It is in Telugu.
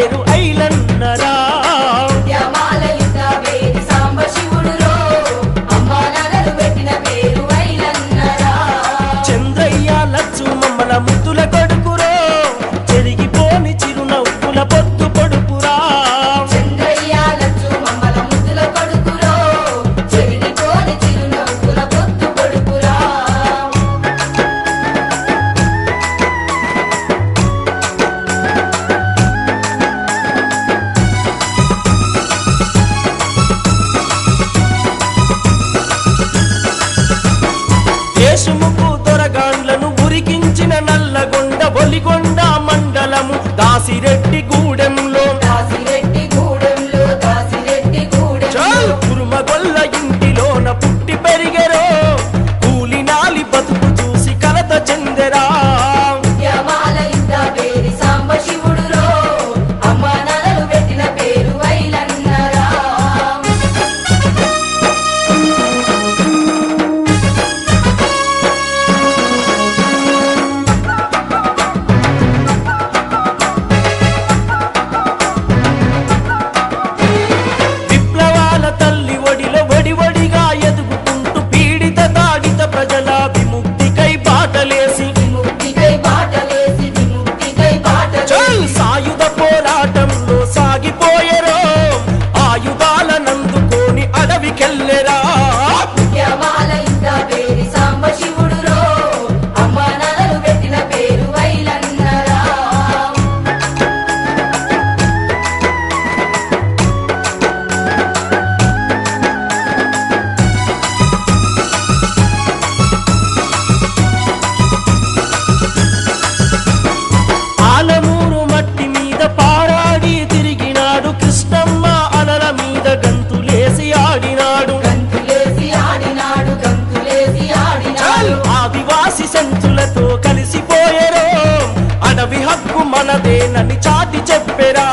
పేరు ఐలన్నరా. కొండ మండలము దాసిరెడ్డి ప్రజల విముక్తికై బాటలేసి సాయుధ పోరాటంలో సాగిపోయరో. ఆయుధాలనందుకోని అడవికెళ్ళెరా. అదేనని చాటి చెప్పెరా.